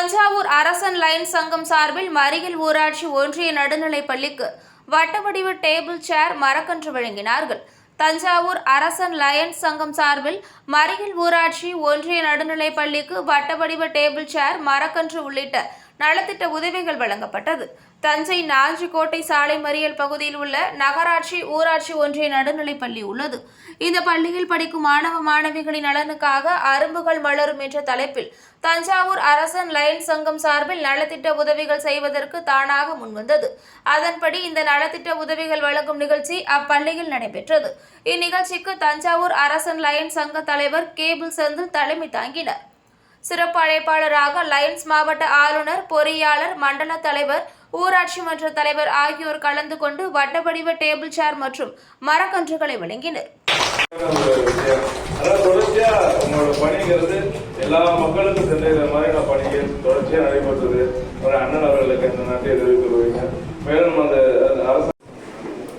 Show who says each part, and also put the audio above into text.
Speaker 1: தஞ்சாவூர் அரசன் லயன்ஸ் சங்கம் சார்பில் மறியல் ஊராட்சி ஒன்றிய நடுநிலைப் பள்ளிக்கு வட்டவடிவ டேபிள் சேர் மரக்கன்று வழங்கினார்கள். தஞ்சாவூர் அரசன் லயன்ஸ் சங்கம் சார்பில் மறியல் ஊராட்சி ஒன்றிய நடுநிலைப் பள்ளிக்கு வட்டவடிவ டேபிள் சேர் மரக்கன்று உள்ளிட்ட நலத்திட்ட உதவிகள் வழங்கப்பட்டது. தஞ்சை நாஞ்சிக்கோட்டை சாலை மறியல் பகுதியில் உள்ள நகராட்சி ஊராட்சி ஒன்றிய நடுநிலைப் பள்ளி உள்ளது. இந்த பள்ளியில் படிக்கும் மாணவ மாணவிகளின் நலனுக்காக அரும்புகள் மலரும் என்ற தலைப்பில் தஞ்சாவூர் அரசன் லயன்ஸ் சங்கம் சார்பில் நலத்திட்ட உதவிகள் செய்வதற்கு தானாக முன்வந்தது. அதன்படி இந்த நலத்திட்ட உதவிகள் வழங்கும் நிகழ்ச்சி அப்பள்ளியில் நடைபெற்றது. இந்நிகழ்ச்சிக்கு தஞ்சாவூர் அரசன் லயன்ஸ் சங்க தலைவர் கேபிள் செந்தில் தலைமை தாங்கினார். சிறப்பு அழைப்பாளராக லயன்ஸ் மாவட்ட ஆளுநர் பொறியாளர் மண்டல தலைவர் ஊராட்சி மன்ற தலைவர் ஆகியோர் கலந்து கொண்டு வட்டவடிவ டேபிள் சேர் மற்றும் மரக்கன்றுகளை வழங்கினர்.
Speaker 2: எல்லா மக்களுக்கும் சென்ற மாதிரி பணிகள் தொடர்ச்சியாக நடைபெற்றது. ஒரு அண்ணன் அவர்களுக்கு இந்த நன்றியை தெரிவித்துக்